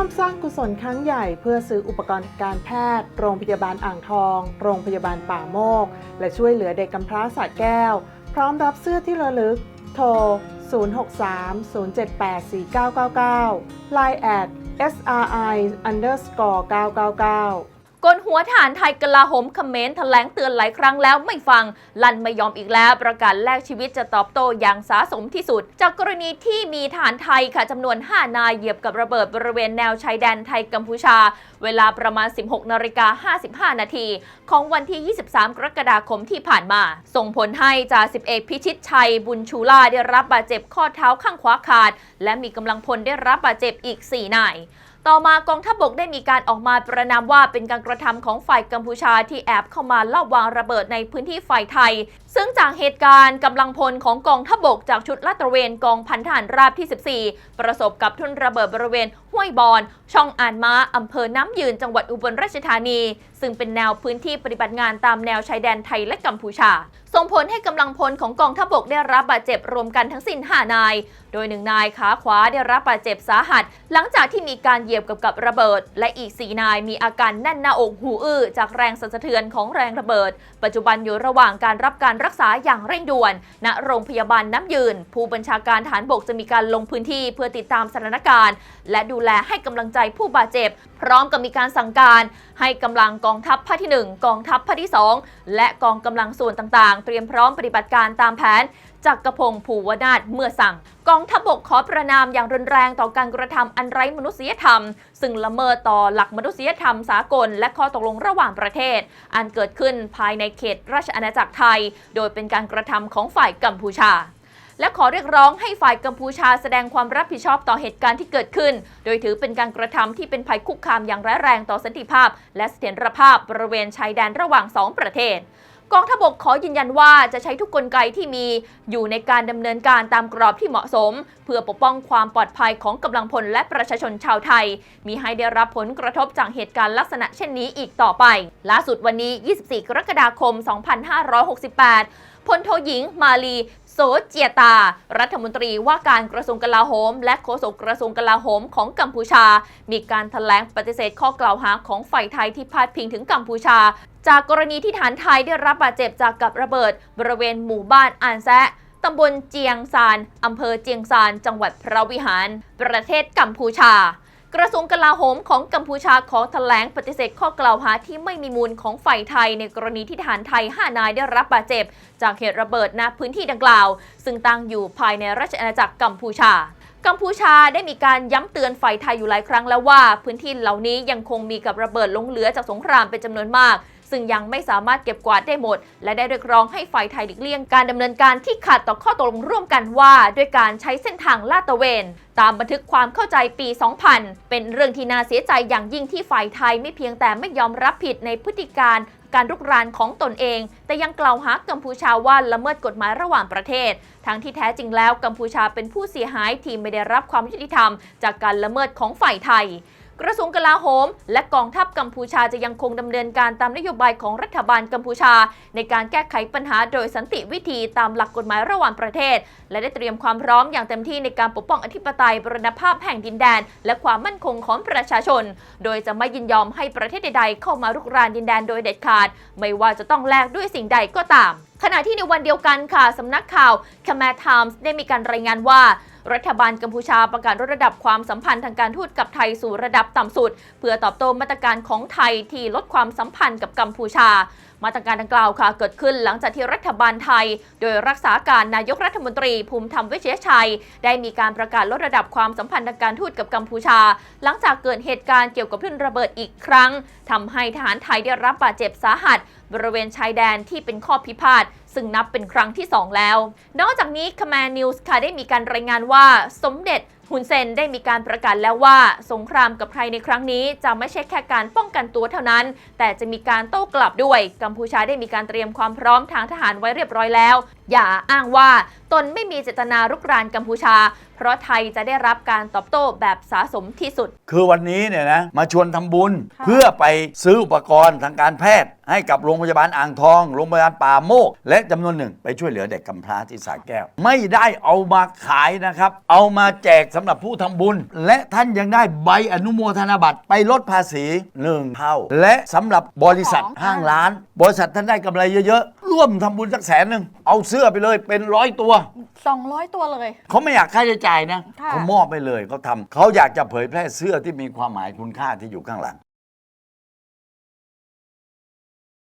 ร่วมสร้างกุศลครั้งใหญ่เพื่อซื้ออุปกรณ์การแพทย์ โรงพยาบาลอ่างทอง โรงพยาบาลป่าโมก และช่วยเหลือเด็กกำพร้าสระแก้ว พร้อมรับเสื้อที่ระลึก โทร 063-078-4999 Line at SRI underscore 999 กลหัวฐานไทยกลาโหมเขมรแถลงเตือนหลายครั้งแล้วไม่ฟัง ลั่นไม่ยอมอีกแล้ว ประกาศแลกชีวิตจะตอบโต้อย่างสาสมที่สุด จากกรณีที่มีฐานไทยค่ะจำนวน 5 นายเหยียบกับระเบิดบริเวณแนวชายแดนไทยกัมพูชา เวลาประมาณ 16นาฬิกา55 นาที ของวันที่ 23 กรกฎาคมที่ผ่านมา ส่งผลให้จ่าสิบเอกพิชิตชัยบุญชูล่าได้รับบาดเจ็บข้อเท้าข้างขวาขาด และมีกำลังพลได้รับบาดเจ็บอีก 4 นาย ต่อมากองทัพบกได้มีการออกมาประนามว่าเป็นการกระทำของฝ่ายกัมพูชาที่แอบเข้ามาลอบวางระเบิดในพื้นที่ฝ่ายไทย ซึ่งจากเหตุการณ์กำลังพลของกองทัพบกจากชุดลาดตระเวนกองพันทหารราบที่ 14 ประสบกับทุนระเบิดบริเวณห้วยบอน ช่องอ่านม้าอำเภอน้ำยืนจังหวัดอุบลราชธานี ซึ่งเป็นแนวพื้นที่ปฏิบัติงานตามแนวชายแดนไทยและกัมพูชา ส่งผลให้กำลังพลของกองทัพบกได้รับบาดเจ็บรวมกันทั้งสิ้น5นาย โดยหนึ่งนายขาขวาได้รับบาดเจ็บสาหัส หลังจากที่มีการเหยียบกับกับระเบิด และอีก 4 นายมีอาการแน่นหน้าอกหูอื้อจากแรงสั่นสะเทือนของแรงระเบิด ปัจจุบันอยู่ระหว่างการรับการรักษาอย่างเร่งด่วน ณโรงพยาบาลน้ำยืน ผู้บัญชาการฐานบกจะมีการลงพื้นที่เพื่อติดตามสถานการณ์ และดูแลให้กำลังใจผู้บาดเจ็บ พร้อมกับมีการสั่งการ ให้กำลังกองทัพภาคที่ 1 กองทัพภาคที่ 2 และกองกำลังส่วนต่างๆ เตรียมพร้อมปฏิบัติการตามแผน จากกรพงศ์ภูวนาถเมื่อสั่ง กองทัพบกขอประนามอย่างรุนแรงต่อการกระทำอันไร้มนุษยธรรม ซึ่งละเมิดต่อหลักมนุษยธรรมสากล และข้อตกลงระหว่างประเทศ อันเกิดขึ้นภายในเขตราชอาณาจักรไทย โดยเป็นการกระทำของฝ่ายกัมพูชาและขอเรียกร้องให้ฝ่ายกัมพูชาแสดงความรับผิดชอบต่อเหตุการณ์ที่เกิดขึ้น โดยถือเป็นการกระทำที่เป็นภัยคุกคามอย่างร้ายแรงต่อสันติภาพ และเสถียรภาพบริเวณชายแดนระหว่างสองประเทศ กองทบกขอยืนยันว่าจะใช้ทุกกลไกที่มีอยู่ในการดำเนินการตามกรอบที่เหมาะสม เพื่อปกป้องความปลอดภัยของกำลังพลและประชาชนชาวไทย มีให้ได้รับผลกระทบจากเหตุการณ์ลักษณะเช่นนี้อีกต่อไป ล่าสุดวันนี้ 24 กรกฎาคม 2568พลโทหญิงมาลีโสเจียตา รัฐมนตรีว่าการกระทรวงกลาโหม และโฆษกกระทรวงกลาโหมของกัมพูชา มีการแถลงปฏิเสธข้อกล่าวหาของฝ่ายไทยที่พาดพิงถึงกัมพูชา จากกรณีที่ฐานไทยได้รับบาดเจ็บจากกับระเบิด บริเวณหมู่บ้านอานแซะตำบลเจียงซานอำเภอเจียงซาน จังหวัดพระวิหาร ประเทศกัมพูชา กระทรวงกลาโหมของกัมพูชาขอแถลงปฏิเสธข้อกล่าวหาที่ไม่มีมูลของฝ่ายไทยในกรณีที่ทหารไทย 5 นายได้รับบาดเจ็บ จากเหตุระเบิดณพื้นที่ดังกล่าว ซึ่งตั้งอยู่ภายในราชอาณาจักรกัมพูชากัมพูชาได้มีการย้ำเตือนฝ่ายไทยอยู่หลายครั้งแล้วว่า พื้นที่เหล่านี้ยังคงมีกับระเบิดลงเหลือจากสงครามเป็นจำนวนมาก ซึ่งยังไม่สามารถเก็บกวาดได้หมด และได้เรียกร้องให้ฝ่ายไทยหลีกเลี่ยงการดำเนินการที่ขัดต่อข้อตกลงร่วมกันว่า ด้วยการใช้เส้นทางลาดตระเวน ตามบันทึกความเข้าใจปี 2000 เป็นเรื่องที่น่าเสียใจอย่างยิ่งที่ฝ่ายไทยไม่เพียงแต่ไม่ยอมรับผิดในพฤติการการรุกรานของตนเอง แต่ยังกล่าวหากัมพูชาว่าละเมิดกฎหมายระหว่างประเทศ ทั้งที่แท้จริงแล้วกัมพูชาเป็นผู้เสียหายที่ไม่ได้รับความยุติธรรม จากการละเมิดของฝ่ายไทย กระทรวงกลาโหม และกองทัพกัมพูชาจะยังคงดำเนินการตามนโยบายของรัฐบาลกัมพูชา ในการแก้ไขปัญหาโดยสันติวิธีตามหลักกฎหมายระหว่างประเทศ และได้เตรียมความพร้อมอย่างเต็มที่ในการปกป้องอธิปไตยบรณภาพแห่งดินแดน และความมั่นคงของประชาชน โดยจะไม่ยินยอมให้ประเทศใดๆเข้ามารุกรานดินแดนโดยเด็ดขาด ไม่ว่าจะต้องแลกด้วยสิ่งใดก็ตามขณะที่ในวันเดียวกันค่ะ สำนักข่าว Khmer Times ได้มีการรายงานว่า รัฐบาลกัมพูชาประกาศลดระดับความสัมพันธ์ทางการทูตกับไทยสู่ระดับต่ำสุด เพื่อตอบโต้มาตรการของไทยที่ลดความสัมพันธ์กับกัมพูชา มาตรการดังกล่าวค่ะเกิดขึ้นหลังจากที่รัฐบาลไทย โดยรักษาการนายกรัฐมนตรีภูมิธรรมเวชยชัย ได้มีการประกาศลดระดับความสัมพันธ์ทางการทูตกับกัมพูชา หลังจากเกิดเหตุการณ์เกี่ยวกับทุ่นระเบิดอีกครั้งทำให้ทหารไทยได้รับบาดเจ็บสาหัส บริเวณชายแดนที่เป็นข้อพิพาทซึ่งนับเป็นครั้งที่ 2 แล้ว นอกจากนี้ Command News ค่ะได้มีการรายงานว่าสมเด็จ ฮุนเซนได้มีการประกาศแล้วว่า สงครามกับไทยในครั้งนี้จะไม่ใช่แค่การป้องกันตัวเท่านั้น แต่จะมีการโต้กลับด้วย กัมพูชาได้มีการเตรียมความพร้อมทางทหารไว้เรียบร้อยแล้ว อย่าอ้างว่าตนไม่มีเจตนารุกรานกัมพูชา เพราะไทยจะได้รับการตอบโต้แบบสาสมที่สุด คือวันนี้เนี่ยนะมาชวนทำบุญค่ะเพื่อไปซื้ออุปกรณ์ทางการแพทย์ ให้กับโรงพยาบาลอ่างทอง โรงพยาบาลป่าโมก และจำนวนหนึ่งไปช่วยเหลือเด็กกำพร้าที่สาแก้ว ไม่ได้เอามาขายนะครับ เอามาแจกสสำหรับผู้ทำบุญ และท่านยังได้ใบอนุโมทนาบัตรไปลดภาษีหนึ่งเท่า และสำหรับบริษัทของห้างร้าน บริษัทท่านได้กำไรเยอะๆ ร่วมทำบุญสักแสนหนึ่งเอาเสื้อไปเลยเป็นร้อยตัว 200 ตัวเลย เขาไม่อยากค่าใช้จ่ายนะค่ะ เขามอบไปเลยเขาทำเขาอยากจะเผยแพร่เสื้อที่มีความหมายคุณค่าที่อยู่ข้างหลัง